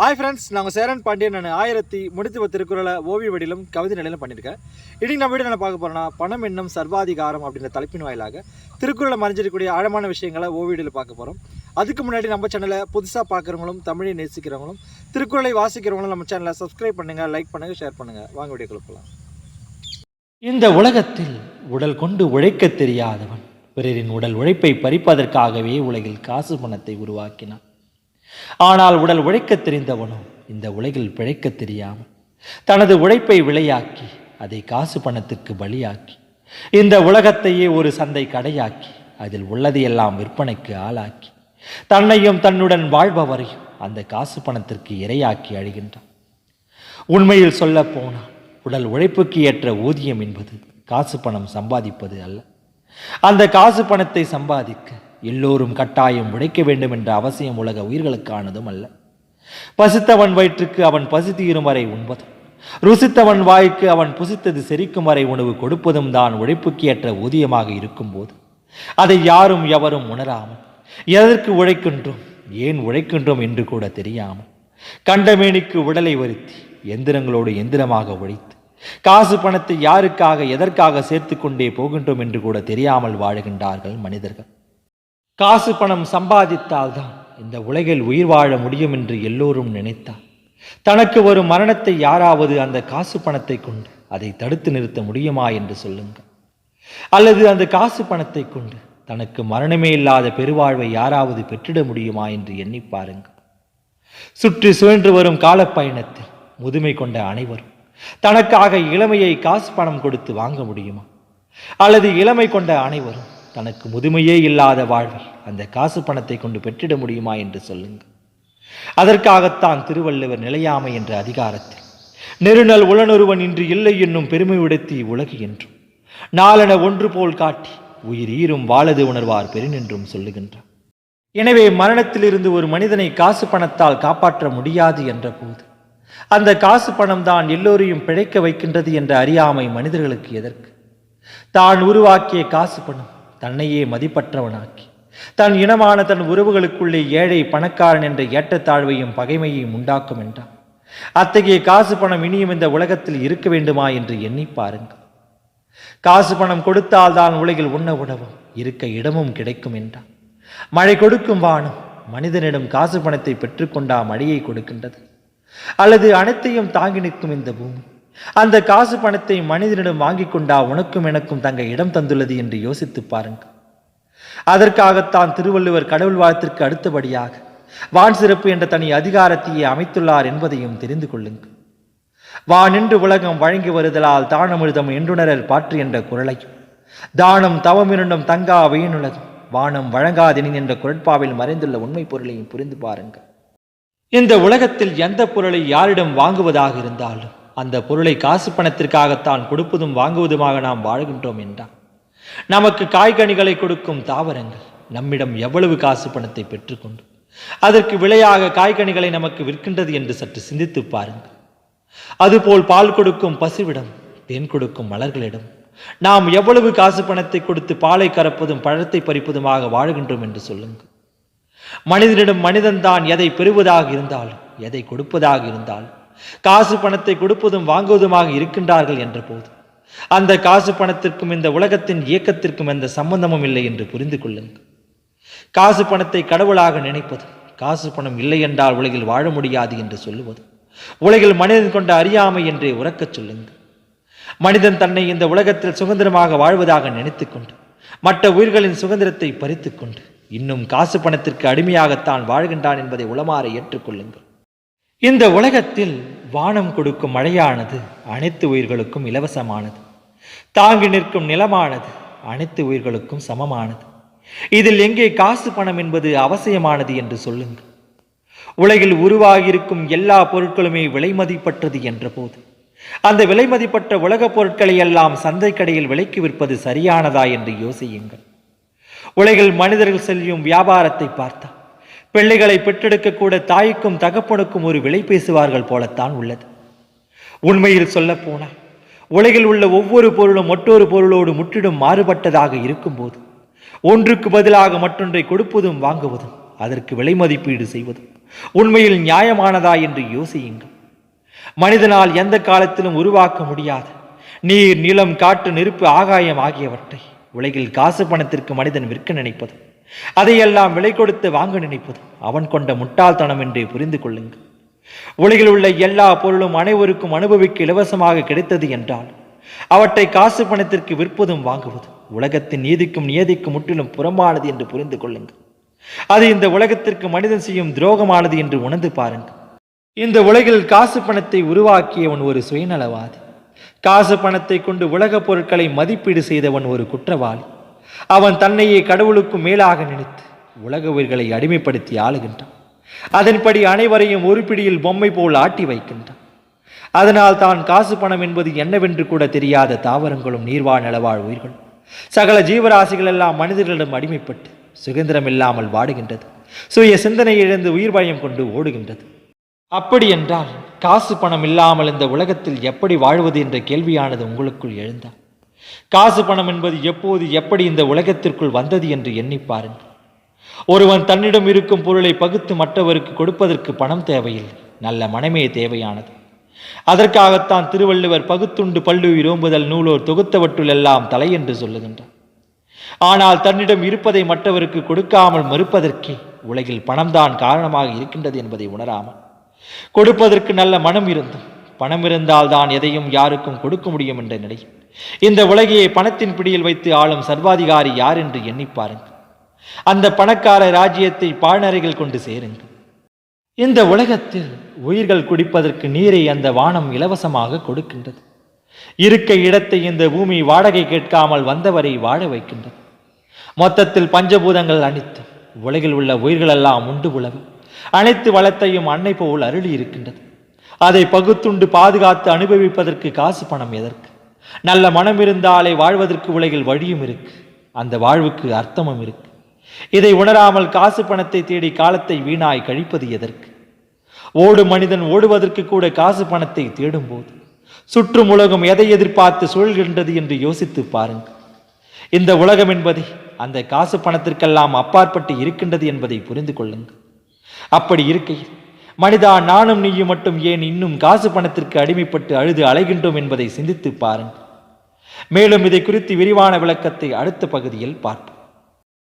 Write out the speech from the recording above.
Hi friends நாங்கள் சேரன் பாண்டியன். நான் ஆயிரத்தி முடித்து திருக்குறளை ஓவிய வடிலும் கவிதை நிலையிலும் பண்ணியிருக்கேன். இன்றைக்கி நம்ம வீடு என்ன பார்க்க போகிறோம்னா பணம் என்னும் சர்வாதிகாரம் அப்படின்ற தலைப்பின் வாயிலாக திருக்குறளை மறைஞ்சிருக்கக்கூடிய ஆழமான விஷயங்களை ஓவியடியில் பார்க்க போகிறோம் அதுக்கு முன்னாடி நம்ம சேனலை புதுசாக பார்க்குறவங்களும் தமிழை நேசிக்கிறவங்களும் திருக்குறளை வாசிக்கிறவங்களும் நம்ம சேனலை சப்ஸ்கிரைப் பண்ணுங்கள் லைக் பண்ணுங்கள் ஷேர் பண்ணுங்கள் வாங்க வீடியோ கொடுக்கலாம் இந்த உலகத்தில் உடல் கொண்டு உழைக்கத் தெரியாதவன் பிறரின் உடல் உழைப்பை பறிப்பதற்காகவே உலகில் காசு பணத்தை உருவாக்கினான். ஆனால் உடல் உழைக்கத் தெரிந்தவனோ இந்த உலகில் பிழைக்கத் தெரியாமல் தனது உழைப்பை விலையாக்கி அதை காசு பணத்திற்கு பலியாக்கி இந்த உலகத்தையே ஒரு சந்தை கடையாக்கி அதில் உள்ளதையெல்லாம் விற்பனைக்கு ஆளாக்கி தன்னையும் தன்னுடன் வாழ்பவரையும் அந்த காசு பணத்திற்கு இரையாக்கி அழிகின்றான். உண்மையில் சொல்ல போனால் உடல் உழைப்புக்கு ஏற்ற ஊதியம் என்பது காசு பணம் சம்பாதிப்பது அல்ல. அந்த காசு பணத்தை சம்பாதிக்க எல்லோரும் கட்டாயம் உழைக்க வேண்டும் என்ற அவசியம் உலக உயிர்களுக்கானதும் அல்ல. பசித்தவன் வயிற்றுக்கு அவன் பசி தீரும் வரை உண்பதும் ருசித்தவன் வாய்க்கு அவன் புசித்தது செரிக்கும் வரை உணவு கொடுப்பதும் தான் உழைப்புக்கு ஏற்ற ஊதியமாக இருக்கும்போது. அதை யாரும் எவரும் உணராமல் எதற்கு உழைக்கின்றோம் ஏன் உழைக்கின்றோம் என்று கூட தெரியாமல் கண்டமேனிக்கு உடலை வருத்தி எந்திரங்களோடு எந்திரமாக உழைத்து காசு பணத்தை யாருக்காக எதற்காக சேர்த்து கொண்டே போகின்றோம் என்று கூட தெரியாமல் வாழுகின்றார்கள் மனிதர்கள். காசு பணம் சம்பாதித்தால்தான் இந்த உலகில் உயிர் வாழ முடியும் என்று எல்லோரும் நினைத்தார். தனக்கு ஒரு மரணத்தை யாராவது அந்த காசு பணத்தை கொண்டு அதை தடுத்து நிறுத்த முடியுமா என்று சொல்லுங்கள். அல்லது அந்த காசு பணத்தை கொண்டு தனக்கு மரணமே இல்லாத பெருவாழ்வை யாராவது பெற்றிட முடியுமா என்று எண்ணி பாருங்கள். சுற்றி சுழன்று வரும் காலப்பயணத்தில் முதுமை கொண்ட அனைவரும் தனக்காக இளமையை காசு பணம் கொடுத்து வாங்க முடியுமா? அல்லது இளமை கொண்ட அனைவரும் தனக்கு முதுமையே இல்லாத வாழ்வில் அந்த காசு பணத்தை கொண்டு பெற்றிட முடியுமா என்று சொல்லுங்கள் அதற்காகத்தான் திருவள்ளுவர் நிலையாமை என்ற அதிகாரத்தில் நெருநல் உளனொருவன் இன்று இல்லை என்னும் பெருமை உடைத்தி உலகு என்றும் நாளென ஒன்று போல் காட்டி உயிர் ஈரும் வாழது உணர்வார் பெருனென்றும் சொல்லுகின்றார் எனவே மரணத்திலிருந்து ஒரு மனிதனை காசு பணத்தால் காப்பாற்ற முடியாது என்ற போது அந்த காசு பணம் தான் எல்லோரையும் பிழைக்க வைக்கின்றது என்ற அறியாமை மனிதர்களுக்கு எதற்கு? தான் உருவாக்கிய காசு பணம் தன்னையே மதிப்பற்றவனாக்கி. தன் இனமான தன் உறவுகளுக்குள்ளே ஏழை பணக்காரன் என்ற ஏற்றத்தாழ்வையும் பகைமையையும் உண்டாக்கும் என்றான். அத்தகைய காசு பணம் இனியும் இந்த உலகத்தில் இருக்க வேண்டுமா என்று எண்ணி பாருங்கள். காசு பணம் கொடுத்தால்தான் உலகில் உண்ண உணவும் இருக்க இடமும் கிடைக்கும் என்றான். மழை கொடுக்கும் வானம் மனிதனிடம் காசு பணத்தை பெற்றுக்கொண்டா மழையை கொடுக்கின்றது. அல்லது அனைத்தையும் தாங்கி நிற்கும் இந்த பூமி அந்த காசு பணத்தை மனிதனிடம் வாங்கிக் கொண்டா உனக்கும் எனக்கும் தங்க இடம் தந்துள்ளது என்று யோசித்து பாருங்கள். அதற்காகத்தான் திருவள்ளுவர் கடவுள் வாழ்த்திற்கு அடுத்தபடியாக வான் சிறப்பு என்ற தனி அதிகாரத்தையே அமைத்துள்ளார் என்பதையும் தெரிந்து கொள்ளுங்கள். வானின்று உலகம் வழங்கி வருதலால் தானமிழுதம் என்றுணரல் பாற்று என்ற குரலையும் தானம் தவமிருண்டும் தங்கா வீணுலகம் வானம் வழங்காதெனின் என்ற குரட்பாவில் மறைந்துள்ள உண்மை பொருளையும் புரிந்து பாருங்கள். இந்த உலகத்தில் எந்த பொருளை யாரிடம் வாங்குவதாக இருந்தாலும் அந்த பொருளை காசு பணத்திற்காகத்தான் கொடுப்பதும் வாங்குவதுமாக நாம் வாழ்கின்றோம் என்றால் நமக்கு காய்கனிகளை கொடுக்கும் தாவரங்கள் நம்மிடம் எவ்வளவு காசு பணத்தை பெற்றுக்கொண்டு அதற்கு விலையாக காய்கனிகளை நமக்கு விற்கின்றது என்று சற்று சிந்தித்து பாருங்கள். அதுபோல் பால் கொடுக்கும் பசுவிடம் தேன் கொடுக்கும் மலர்களிடம் நாம் எவ்வளவு காசு பணத்தை கொடுத்து பாலை கறப்பதும் பழத்தை பறிப்பதுமாக வாழ்கின்றோம் என்று சொல்லுங்கள். மனிதனிடம் மனிதன்தான் எதை பெறுவதாக இருந்தாலும் எதை கொடுப்பதாக இருந்தாலும் காசு பணத்தை கொடுப்பதும் வாங்குவதுமாக இருக்கின்றார்கள் என்ற போது அந்த காசு பணத்திற்கும் இந்த உலகத்தின் இயக்கத்திற்கும் எந்த சம்பந்தமும் இல்லை என்று புரிந்து கொள்ளுங்கள். காசு பணத்தை கடவுளாக நினைப்பது காசு பணம் இல்லை என்றால் உலகில் வாழ முடியாது என்று சொல்லுவது உலகில் மனிதன் கொண்ட அறியாமை என்றே உறக்கச் சொல்லுங்கள். மனிதன் தன்னை இந்த உலகத்தில் சுதந்திரமாக வாழ்வதாக நினைத்துக்கொண்டு மற்ற உயிர்களின் சுதந்திரத்தை பறித்துக்கொண்டு இன்னும் காசு பணத்திற்கு அடிமையாகத்தான் வாழ்கின்றான் என்பதை உளமாற ஏற்றுக்கொள்ளுங்கள். இந்த உலகத்தில் வானம் கொடுக்கும் மழையானது அனைத்து உயிர்களுக்கும் இலவசமானது. தாங்கி நிற்கும் நிலமானது அனைத்து உயிர்களுக்கும் சமமானது. இதில் எங்கே காசு பணம் என்பது அவசியமானது என்று சொல்லுங்கள். உலகில் உருவாகியிருக்கும் எல்லா பொருட்களுமே விலை மதிப்பற்றது என்ற போது அந்த விலை மதிப்பற்ற உலகப் பொருட்களை எல்லாம் சந்தை கடையில் விலைக்கு விற்பது சரியானதா என்று யோசியுங்கள். உலகில் மனிதர்கள் செல்லும் வியாபாரத்தை பார்த்தால் பிள்ளைகளை பெற்றெடுக்க கூட தாய்க்கும் தகப்பனுக்கும் ஒரு விலை பேசுவார்கள் போலத்தான் உள்ளது. உண்மையில் சொல்ல போனால் உலகில் உள்ள ஒவ்வொரு பொருளும் மற்றொரு பொருளோடு முற்றிலும் மாறுபட்டதாக இருக்கும்போது ஒன்றுக்கு பதிலாக மற்றொன்றை கொடுப்பதும் வாங்குவதும் அதற்கு விலை மதிப்பீடு செய்வதும் உண்மையில் நியாயமானதா என்று யோசியுங்கள். மனிதனால் எந்த காலத்திலும் உருவாக்க முடியாத. நீர் நிலம் காட்டு நெருப்பு ஆகாயம் ஆகியவற்றை உலகில் காசு பணத்திற்கு மனிதன் விற்க நினைப்பதும் அதையெல்லாம் விலை கொடுத்து வாங்க நினைப்பது அவன் கொண்ட முட்டாள்தனம் என்றே புரிந்து கொள்ளுங்கள். உலகில் உள்ள எல்லா பொருளும் அனைவருக்கும் அனுபவிக்க இலவசமாக கிடைத்தது என்றால் அவற்றை காசு பணத்திற்கு விற்பதும் வாங்குவதும் உலகத்தின் நீதிக்கும் நியதிக்கும் முற்றிலும் புறமானது என்று புரிந்து கொள்ளுங்கள். அது இந்த உலகத்திற்கு மனிதன் செய்யும் துரோகமானது என்று உணர்ந்து பாருங்கள். இந்த உலகில் காசு பணத்தை உருவாக்கியவன் ஒரு சுயநலவாதி. காசு பணத்தை கொண்டு உலகப் பொருட்களை மதிப்பீடு செய்தவன் ஒரு குற்றவாளி. அவன் தன்னையே கடவுளுக்கும் மேலாக நினைத்து உலக உயிர்களை அடிமைப்படுத்தி ஆளுகின்றான். அதன்படி அனைவரையும் ஒரு பிடியில் பொம்மை போல் ஆட்டி வைக்கின்றான். அதனால் தான் காசு பணம் என்பது என்னவென்று கூட தெரியாத தாவரங்களும் நீர்வாழ் நிலவாழ் உயிர்களும் சகல ஜீவராசிகள் எல்லாம் மனிதர்களிடம் அடிமைப்பட்டு சுதந்திரம் இல்லாமல் வாடுகின்றது. சுய சிந்தனை இழந்து உயிர் பயம் கொண்டு ஓடுகின்றது. அப்படி என்றால் காசு பணம் இல்லாமல் இந்த உலகத்தில் எப்படி வாழ்வது என்ற கேள்வியானது உங்களுக்குள் எழுந்தான் காசு பணம் என்பது எப்போது எப்படி இந்த உலகத்திற்குள் வந்தது என்று எண்ணி பாருங்கள். ஒருவன் தன்னிடம் இருக்கும் பொருளை பகுத்து மற்றவருக்கு கொடுப்பதற்கு பணம் தேவையில்லை. நல்ல மனமே தேவையானது. அதற்காகத்தான் திருவள்ளுவர் பகுத்துண்டு பல்லுயிர் ஓம்புதல் நூலோர் தொகுத்தவற்றுள் எல்லாம் தலை என்று சொல்லுகின்றார். ஆனால் தன்னிடம் இருப்பதை மற்றவருக்கு கொடுக்காமல் மறுப்பதற்கே உலகில் பணம்தான் காரணமாக இருக்கின்றது என்பதை உணராமல். கொடுப்பதற்கு நல்ல மனம் இருந்தும் பணம் இருந்தால்தான் எதையும் யாருக்கும் கொடுக்க முடியும் என்ற நிலை இந்த உலகையை பணத்தின் பிடியில் வைத்து ஆளும் சர்வாதிகாரி யார் என்று எண்ணி பாருங்கள். அந்த பணக்கார ராஜ்யத்தை பாழ்நரைகள் கொண்டு சேருங்கள். இந்த உலகத்தில் உயிர்கள் குடிப்பதற்கு நீரை அந்த வானம் இலவசமாக கொடுக்கின்றது. இருக்க இடத்தை இந்த பூமி வாடகை கேட்காமல் வந்தவரை வாழ வைக்கின்றது. மொத்தத்தில் பஞ்சபூதங்கள் அனைத்து உலகில் உள்ள உயிர்களெல்லாம் உண்டு உழவு அனைத்து வளத்தையும் அன்னை போல் அருளி இருக்கின்றது அதை பகுத்துண்டு பாதுகாத்து அனுபவிப்பதற்கு காசு பணம் எதற்கு? நல்ல மனம் இருந்தாலே வாழ்வதற்கு உலகில் வழியும் இருக்கு. அந்த வாழ்வுக்கு அர்த்தமும் இருக்கு. இதை உணராமல் காசு பணத்தை தேடி காலத்தை வீணாய் கழிப்பது எதற்கு? ஓடும் மனிதன் ஓடுவதற்கு கூட காசு பணத்தை தேடும்போது சுற்றும் உலகம் எதை எதிர்பார்த்து சூழ்கின்றது என்று யோசித்து பாருங்கள். இந்த உலகம் என்பதை அந்த காசு பணத்திற்கெல்லாம் அப்பாற்பட்டு இருக்கின்றது என்பதை புரிந்து கொள்ளுங்கள். அப்படி இருக்கையில் மனிதா நானும் நீயும் மட்டும் ஏன் இன்னும் காசு பணத்திற்கு அடிமைப்பட்டு அழுது அலைகின்றோம் என்பதை சிந்தித்து பாருங்கள். மேலும் இதை குறித்து விரிவான விளக்கத்தை அடுத்த பகுதியில் பார்ப்போம்.